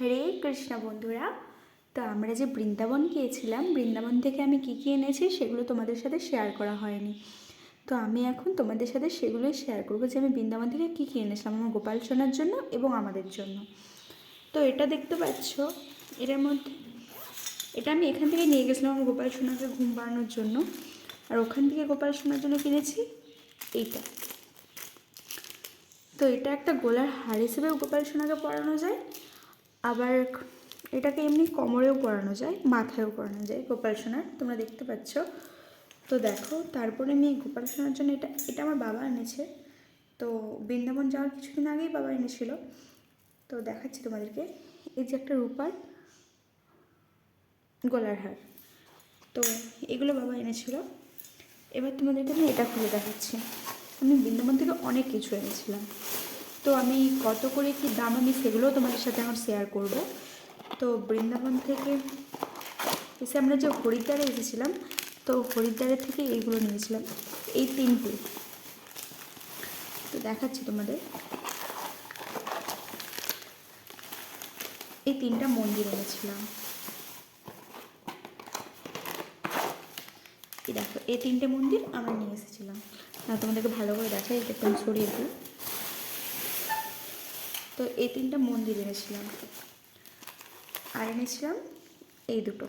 হরে কৃষ্ণ বন্ধুরা। তো আমরা যে বৃন্দাবন গিয়েছিলাম, বৃন্দাবন থেকে আমি কী কী এনেছি সেগুলো তোমাদের সাথে শেয়ার করা হয়নি। তো আমি এখন তোমাদের সাথে সেগুলোই শেয়ার করব যে আমি বৃন্দাবন থেকে কী কী এনেছিলাম আমার গোপাল সোনার জন্য এবং আমাদের জন্য। তো এটা দেখতে পাচ্ছ, এটার মধ্যে, এটা আমি এখান থেকে নিয়ে গেছিলাম আমার গোপাল সোনাকে ঘুম পাড়ানোর জন্য। আর ওখান থেকে গোপাল সোনার জন্য কিনেছি এইটা। তো এটা একটা গোলার হার হিসেবেও গোপাল সোনাকে পরানো যায়। আবার এটাকে এমনি কোমরেও পরানো যায়, মাথায়ও পরানো যায় গোপাল সোনার, তোমরা দেখতে পাচ্ছ। তো দেখো, তারপরে আমি গোপাল সোনার জন্য এটা এটা আমার বাবা এনেছে। তো বৃন্দাবন যাওয়ার কিছুদিন আগেই বাবা এনেছিল। তো দেখাচ্ছি তোমাদেরকে। এই যে একটা রূপার গলার হার। তো এগুলো বাবা এনেছিল। এবার তোমাদেরকে আমি এটা খুলে দেখাচ্ছি। আমি বৃন্দাবন থেকে অনেক কিছু এনেছিলাম। তো আমি কত করে কি দাম আমি সেগুলোও তোমাদের সাথে এখন শেয়ার করব। তো বৃন্দাবন থেকে এসে আমরা যে হরিদ্বারে এসেছিলাম, তো হরিদ্বারের থেকে এইগুলো নিয়েছিলাম, এই তিনটে। তো দেখাচ্ছি তোমাদের। এই তিনটা মন্দির এনেছিলাম। দেখো, এই তিনটে মন্দির আমরা নিয়ে এসেছিলাম। তোমাদেরকে ভালো করে দেখাই এটা ছড়িয়ে দিই তো এই তিনটা মন্দির এনেছিলাম আর এনেছিলাম এই দুটো।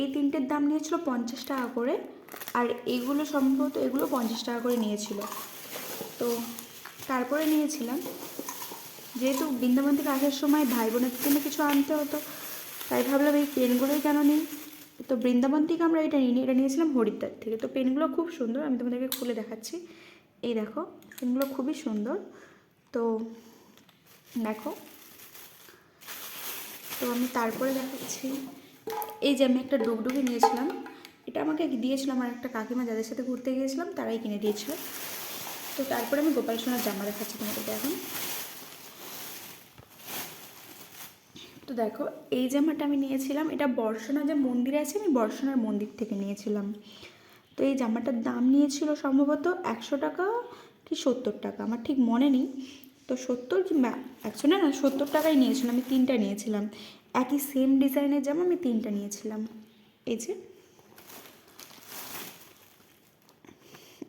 এই তিনটের দাম নিয়েছিল পঞ্চাশ টাকা করে, আর এইগুলো সম্ভবত এগুলো পঞ্চাশ টাকা করে নিয়েছিল। তো তারপরে নিয়েছিলাম, যেহেতু বৃন্দাবন থেকে আসার সময় ভাই বোনের জন্য কিছু আনতে হতো, তাই ভাবলাম এই পেনগুলোই কেন নেই? তো বৃন্দাবন থেকে আমরা এটা নিই এটা নিয়েছিলাম হরিদ্বার থেকে। তো পেনগুলো খুব সুন্দর, আমি তোমাদেরকে খুলে দেখাচ্ছি। এই দেখো, পেনগুলো খুবই সুন্দর। তো দেখো। তো আমি তারপরে দেখাচ্ছি। এই যে আমি একটা ডুগডুগি নিয়েছিলাম, এটা আমাকে দিয়েছিলাম আমার একটা কাকিমা, যাদের সাথে ঘুরতে গিয়েছিলাম, তারাই কিনে দিয়েছিল। তো তারপরে আমি গোপাল সোনার জামা দেখাচ্ছি তোমাদেরকে এখন। তো দেখো, এই জামাটা আমি নিয়েছিলাম, এটা বর্ষণা যে মন্দির আছে, আমি বর্ষণার মন্দির থেকে নিয়েছিলাম। তো এই জামাটার দাম নিয়েছিল সম্ভবত একশো টাকা কি সত্তর টাকা? আমার ঠিক মনে নেই। তো সত্তর কিংবা একশো না না সত্তর টাকাই নিয়েছিলাম, আমি তিনটা নিয়েছিলাম। একই সেম ডিজাইনের জামা আমি তিনটা নিয়েছিলাম। এই যে।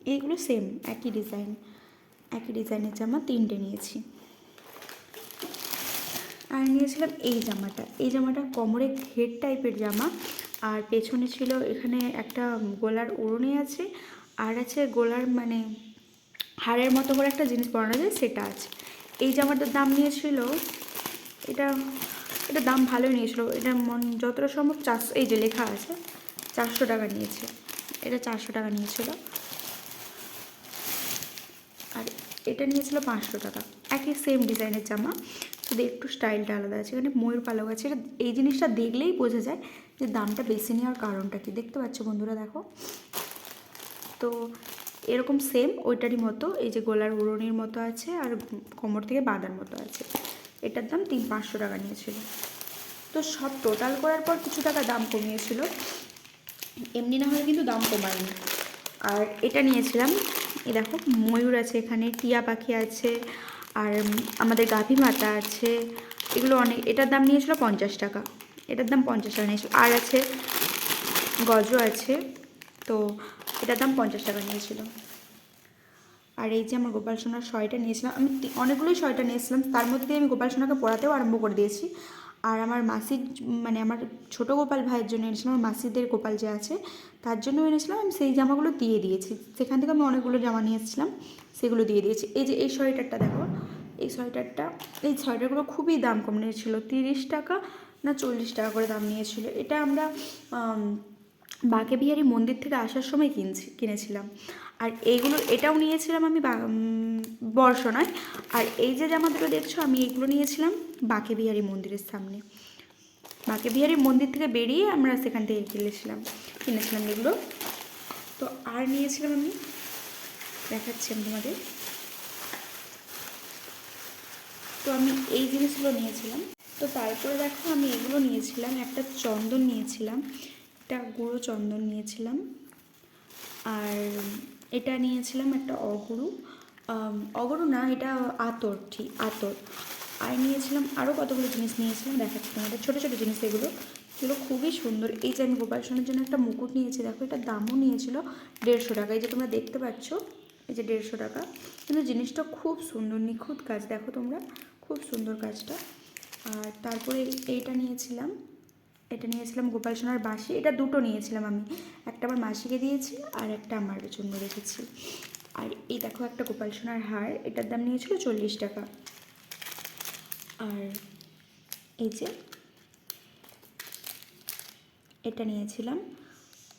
এইগুলো সেম একই ডিজাইন একই ডিজাইনের জামা তিনটে নিয়েছি। আর নিয়েছিলাম এই জামাটা। এই জামাটা কোমরে ঘের টাইপের জামা। আর পেছনে ছিল এখানে একটা গোলার ওড়নি আছে। আর আছে গোলার মানে হাড়ের মতো করে একটা জিনিস পরানো যায়, সেটা আছে। এই জামাটার দাম নিয়েছিল, এটা এটা দাম ভালোই নিয়েছিল। এটা মন, যতটা সম্ভব চারশো, এই যে লেখা আছে, চারশো টাকা নিয়েছে। এটা চারশো টাকা নিয়েছিল। আর এটা নিয়েছিল পাঁচশো টাকা। একই সেম ডিজাইনের জামা, শুধু একটু স্টাইলটা আলাদা আছে। এখানে ময়ূর পালক আছে। এটা, এই জিনিসটা দেখলেই বোঝা যায় যে দামটা বেশি নেওয়ার কারণটা কি। দেখতে পাচ্ছ বন্ধুরা, দেখো। তো এরকম সেম ওইটারই মতো, এই যে গোলার উড়নির মতো আছে আর কোমর থেকে বাঁধার মতো আছে। এটার দাম তিন পাঁচশো টাকা নিয়েছিল। তো সব টোটাল করার পর কিছু টাকা দাম কমিয়েছিল। এমনি না হলে কিন্তু দাম কমায়নি। আর এটা নিয়েছিলাম এই দেখো, ময়ূর আছে এখানে, টিয়া পাখি আছে, আর আমাদের গাভী মাতা আছে, এগুলো অনেক, এটার দাম নিয়েছিল পঞ্চাশ টাকা। এটার দাম পঞ্চাশ টাকা নিয়েছিল। আর আছে গজ আছে। তো এটার দাম পঞ্চাশ টাকা নিয়েছিল। আর এই যে আমার গোপাল সোনার শয়টা নিয়েছিলাম আমি অনেকগুলোই শয়টা নিয়েছিলাম তার মধ্যে দিয়ে আমি গোপাল সোনাকে পড়াতেও আরম্ভ করে দিয়েছি। আর আমার মাসির মানে আমার ছোট গোপাল ভাইয়ের জন্য এনেছিলাম আমার মাসিদের গোপাল যে আছে তার জন্য এনেছিলাম আমি সেই জামাগুলো দিয়ে দিয়েছি। সেখান থেকে আমি অনেকগুলো জামা নিয়ে এসেছিলাম সেগুলো দিয়ে দিয়েছি। এই যে এই সোয়েটারটা দেখো এই সোয়েটারটা এই সোয়েটারগুলো খুবই দাম কম নিয়েছিল তিরিশ টাকা না চল্লিশ টাকা করে দাম নিয়েছিল। এটা আমরা আম, বাঁকে বিহারি মন্দির থেকে আসার সময় কিনছি, কিনেছিলাম। আর এইগুলো, এটাও নিয়েছিলাম আমি বর্ষনায়। আর এই যে জামা দুটো দেখছ, আমি এগুলো নিয়েছিলাম বাঁকে বিহারি মন্দিরের সামনে। বাঁকে বিহারি মন্দির থেকে বেরিয়ে আমরা সেখান থেকে কিনেছিলাম কিনেছিলাম এগুলো। তো আর নিয়েছিলাম আমি, দেখাচ্ছি আমি তোমাদের। তো আমি এই জিনিসগুলো নিয়েছিলাম। তো তারপরে দেখো আমি এগুলো নিয়েছিলাম, একটা চন্দন নিয়েছিলাম। একটা গুঁড়ো চন্দন নিয়েছিলাম। আর এটা নিয়েছিলাম একটা অগুরু। অগুরু না, এটা আতর, ঠিক, আতর। আর নিয়েছিলাম আরও কতগুলো জিনিস নিয়েছিলাম, দেখাচ্ছি তোমাদের। ছোটো ছোটো জিনিস এগুলো। এগুলো খুবই সুন্দর। এই যে আমি গোপাল সোনার জন্য একটা মুকুট নিয়েছি, দেখো, এটা দামও নিয়েছিল দেড়শো টাকা। এই যে তোমরা দেখতে পাচ্ছ, এই যে দেড়শো টাকা। কিন্তু জিনিসটা খুব সুন্দর, নিখুঁত কাজ। দেখো তোমরা, খুব সুন্দর কাজটা। আর তারপরে এইটা নিয়েছিলাম। এটা নিয়েছিলাম গোপাল সোনার বাঁশি, এটা দুটো নিয়েছিলাম আমি। একটা আমার মাসিকে দিয়েছি আর একটা আমার জন্য রেখেছি। আর এই দেখো একটা গোপাল সোনার হার, এটার দাম নিয়েছিল চল্লিশ টাকা। আর এই যে এটা নিয়েছিলাম,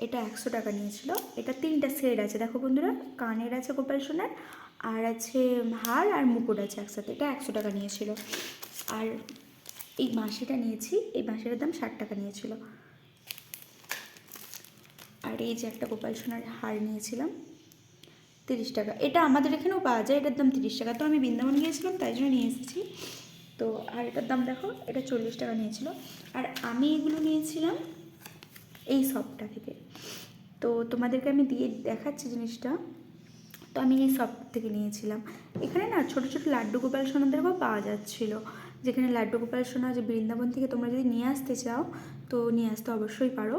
এটা একশো টাকা নিয়েছিল। এটা তিনটা সেট আছে, দেখো বন্ধুরা, কানের আছে গোপাল সোনার, আর আছে হার আর মুকুট আছে একসাথে, এটা একশো টাকা নিয়েছিল। আর এই বাঁশিটা নিয়েছি, এই বাঁশিটার দাম ষাট টাকা নিয়েছিল। আর এই যে একটা গোপাল সোনার হার নিয়েছিলাম, তিরিশ টাকা। এটা আমাদের এখানেও পাওয়া যায়, এটার দাম তিরিশ টাকা। তো আমি বৃন্দাবন গিয়েছিলাম, তাই জন্য নিয়ে এসেছি। তো আর এটার দাম দেখো, এটা চল্লিশ টাকা নিয়েছিল। আর আমি এগুলো নিয়েছিলাম এই শপটা থেকে। তো তোমাদেরকে আমি দিয়ে দেখাচ্ছি জিনিসটা। তো আমি এই শপ থেকে নিয়েছিলাম। এখানে না ছোটো ছোটো লাড্ডু গোপাল সোনাদেরও পাওয়া যাচ্ছিল। যেখানে লাড্ডু গোপাল সোনা যে বৃন্দাবন থেকে তোমরা যদি নিয়ে আসতে চাও, তো নিয়ে আসতে অবশ্যই পারো।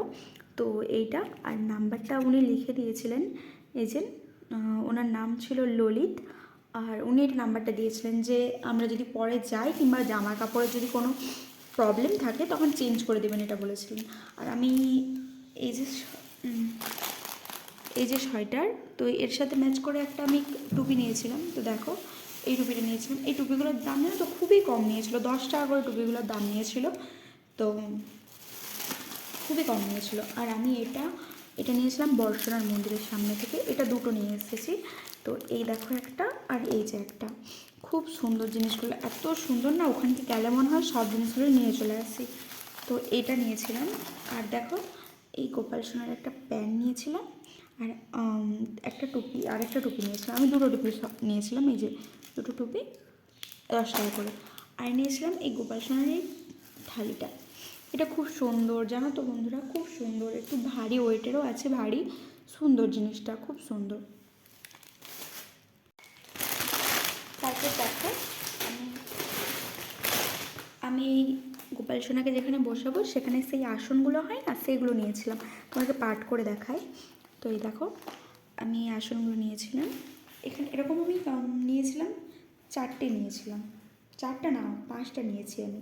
তো এইটা, আর নাম্বারটা উনি লিখে দিয়েছিলেন এজেন্ট ওনার নাম ছিল ললিত, আর উনি এটা নাম্বারটা দিয়েছিলেন যে, আমরা যদি পরে যাই কিংবা জামা কাপড়ের যদি কোনো প্রবলেম থাকে, তখন চেঞ্জ করে দেবেন এটা বলেছিলেন। আর আমি এই যে এই যে সোয়েটার তো এর সাথে ম্যাচ করে একটা আমি টুপি নিয়েছিলাম, তো দেখো এই টুপিটা নিয়েছিলাম এই টুপিগুলোর দাম জানো তো খুবই কম নিয়েছিল, দশ টাকা করে টুপিগুলোর দাম নিয়েছিল। তো খুবই কম নিয়েছিল। আর আমি এটা এটা নিয়েছিলাম বর্ষনার মন্দিরের সামনে থেকে। এটা দুটো নিয়ে এসেছি। তো এই দেখো একটা আর এই যে একটা। খুব সুন্দর জিনিসগুলো, এত সুন্দর না ওখান গেলে মনে হয় সব জিনিসগুলো নিয়ে চলে আসি। তো এটা নিয়েছিলাম। আর দেখো এই গোপাল সোনার একটা প্যান নিয়েছিলাম। আর একটা টুপি আর একটা টুপি নিয়েছিলাম। আমি দুটো টুপি নিয়েছিলাম। এই যে দুটো টুপি, দশ টাকা করে। আর নিয়েছিলাম এই গোপাল সোনার থালিটা। এটা খুব সুন্দর, জানো তো বন্ধুরা, খুব সুন্দর। একটু ভারী ওয়েটেরও আছে, ভারী। সুন্দর জিনিসটা, খুব সুন্দর। তারপর দেখো, আমি আমি এই গোপাল সোনাকে যেখানে বসাবো, সেখানে সেই আসনগুলো হয় না, সেগুলো নিয়েছিলাম। তোমাকে পাঠ করে দেখায় তো এই দেখো, আমি আসনগুলো নিয়েছিলাম। এখানে এরকম আমি নিয়েছিলাম, চারটে নিয়েছিলাম। চারটা না, পাঁচটা নিয়েছি আমি।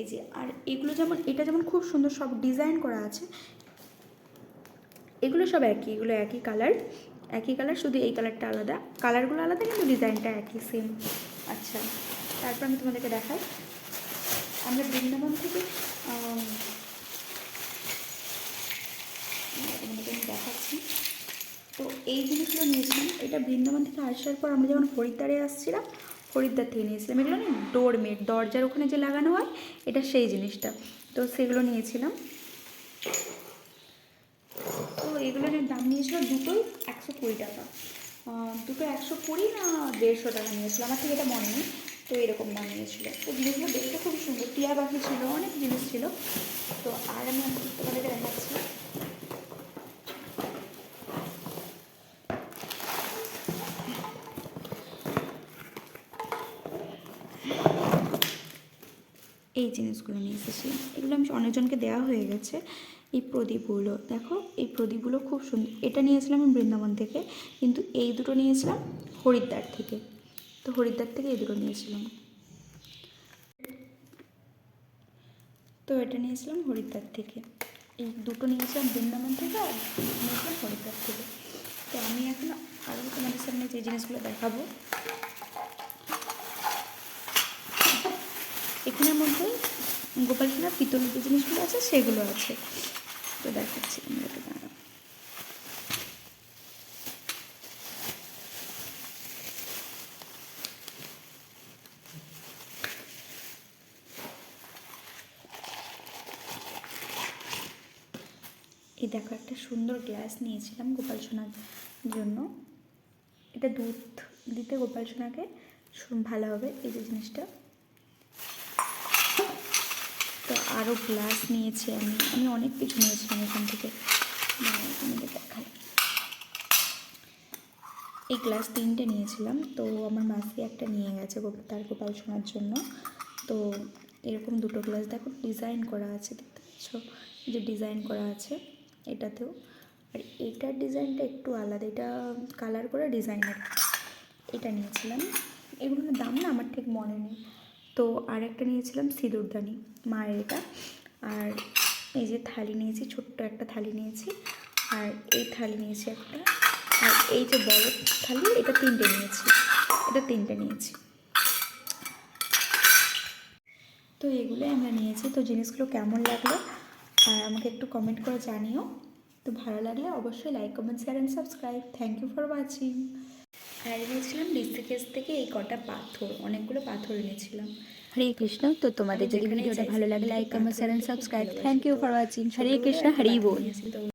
এই যে, আর এগুলো যেমন, এটা যেমন খুব সুন্দর সব ডিজাইন করা আছে, এগুলো সব একই, এগুলো একই কালার। একই কালার, শুধু এই কালারটা আলাদা। কালারগুলো আলাদা, কিন্তু ডিজাইনটা একই সেম আচ্ছা তারপর আমি তোমাদেরকে দেখাই। আমরা বৃন্দাবন থেকে দেখাচ্ছি। তো এই জিনিসগুলো নিয়েছিলাম। এটা বৃন্দাবন থেকে আসার পর আমরা যখন হরিদ্বারে আসছিলাম হরিদ্বার থেকে নিয়েছিলাম। এগুলো না ডোরমেট দরজার ওখানে যে লাগানো হয়, এটা সেই জিনিসটা। তো সেগুলো নিয়েছিলাম। তো এগুলোর দাম নিয়েছিল দুটোই একশো কুড়ি টাকা। দুটো একশো কুড়ি না দেড়শো টাকা নিয়েছিল? আমার থেকে এটা মনে নেই। তো এরকম দাম নিয়েছিল। তো জিনিসগুলো দেখতে খুব সুন্দর। টিয়া পাখি ছিল, অনেক জিনিস ছিল। তো আর আমি তোমাদেরকে দেখাচ্ছি। এই জিনিসগুলো নিয়ে এসেছি। এগুলো আমি অনেকজনকে দেওয়া হয়ে গেছে। এই প্রদীপগুলো, দেখো, এই প্রদীপগুলো খুব সুন্দর এটা নিয়েছিলাম আমি বৃন্দাবন থেকে, কিন্তু এই দুটো নিয়েছিলাম হরিদ্বার থেকে। তো হরিদ্বার থেকে এই দুটো নিয়েছিলাম। তো এটা নিয়েছিলাম হরিদ্বার থেকে। এই দুটো নিয়েছিলাম বৃন্দাবন থেকে আর নিয়েছিলাম হরিদ্বার থেকে। তো আমি এখন আরও তোমাদের সামনে যে জিনিসগুলো দেখাবো এখানের মধ্যে গোপাল পিতলের যে জিনিসগুলো আছে, সেগুলো আছে। তো দেখাচ্ছি এই দেখো, একটা সুন্দর গ্লাস নিয়েছিলাম গোপাল সোনার জন্য। এটা দুধ দিতে গোপাল সোনাকে ভালো হবে, এই যে জিনিসটা তো আরও গ্লাস নিয়েছি আমি। আমি অনেক কিছু নিয়েছিলাম এখান থেকে। তোমাদের দেখাই এই গ্লাস তিনটে নিয়েছিলাম। তো আমার মাসি একটা নিয়ে গেছে তার গোপাল শোনার জন্য। তো এরকম দুটো গ্লাস দেখো ডিজাইন করা আছে, দেখতে পাচ্ছ? যে ডিজাইন করা আছে এটাতেও। আর এটার ডিজাইনটা একটু আলাদা, এটা কালার করে ডিজাইনের এটা নিয়েছিলাম। এগুলোর দাম না আমার ঠিক মনে নেই। তো আর একটা নিয়েছিলাম সিঁদুরদানি মায়ের এটা। আর এই যে থালি নিয়েছি, ছোট্ট একটা থালি নিয়েছি। আর এই থালি নিয়েছি একটা। আর এই যে বড় থালি, এটা তিনটে নিয়েছি। এটা তিনটে নিয়েছি। তো এগুলোই আমরা নিয়েছি। তো জিনিসগুলো কেমন লাগল, আর আমাকে একটু কমেন্ট করে জানিও। তো ভালো লাগলে অবশ্যই like comment share and subscribe thank you for watching আর এনেছিলাম ঋষিকেশ থেকে এই কটা পাথর অনেকগুলো পাথর এনেছিলাম। হরে কৃষ্ণ তো তোমাদের যদি ভিডিওটা ভালো লাগে like comment share and subscribe thank you for watching Hare Krishna Hari ball.